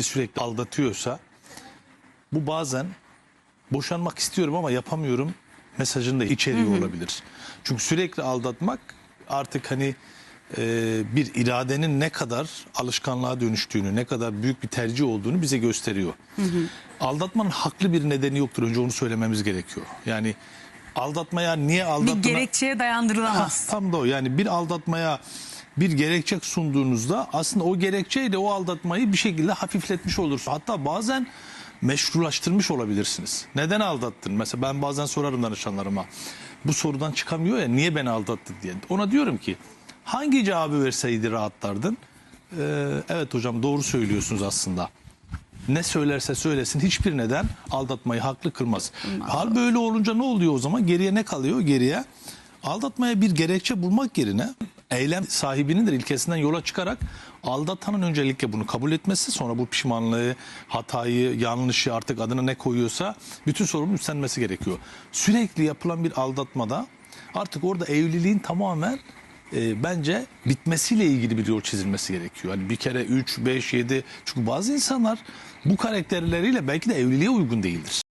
kişi sürekli aldatıyorsa bu bazen boşanmak istiyorum ama yapamıyorum mesajını da içeriyor olabilir. Çünkü sürekli aldatmak artık hani e, bir iradenin ne kadar alışkanlığa dönüştüğünü, ne kadar büyük bir tercih olduğunu bize gösteriyor. Aldatmanın haklı bir nedeni yoktur. Önce onu söylememiz gerekiyor. Yani aldatmaya niye Bir aldattığına... gerekçeye dayandırılamaz. Ha, tam da o. Yani bir aldatmaya bir gerekçe sunduğunuzda aslında o gerekçeyle o aldatmayı bir şekilde hafifletmiş olursunuz. Hatta bazen meşrulaştırmış olabilirsiniz. Neden aldattın? Mesela ben bazen sorarım danışanlarıma. Bu sorudan çıkamıyor ya niye beni aldattın diye. Ona diyorum ki hangi cevabı verseydi rahatlardın? Ee, evet hocam doğru söylüyorsunuz aslında. Ne söylerse söylesin hiçbir neden aldatmayı haklı kılmaz. Hal böyle olunca ne oluyor o zaman? Geriye ne kalıyor? Geriye aldatmaya bir gerekçe bulmak yerine eylem sahibinin de ilkesinden yola çıkarak aldatanın öncelikle bunu kabul etmesi sonra bu pişmanlığı, hatayı, yanlışı artık adına ne koyuyorsa bütün sorumluluğu üstlenmesi gerekiyor. Sürekli yapılan bir aldatmada artık orada evliliğin tamamen e, bence bitmesiyle ilgili bir yol çizilmesi gerekiyor. Hani bir kere 3, 5, 7 çünkü bazı insanlar bu karakterleriyle belki de evliliğe uygun değildir.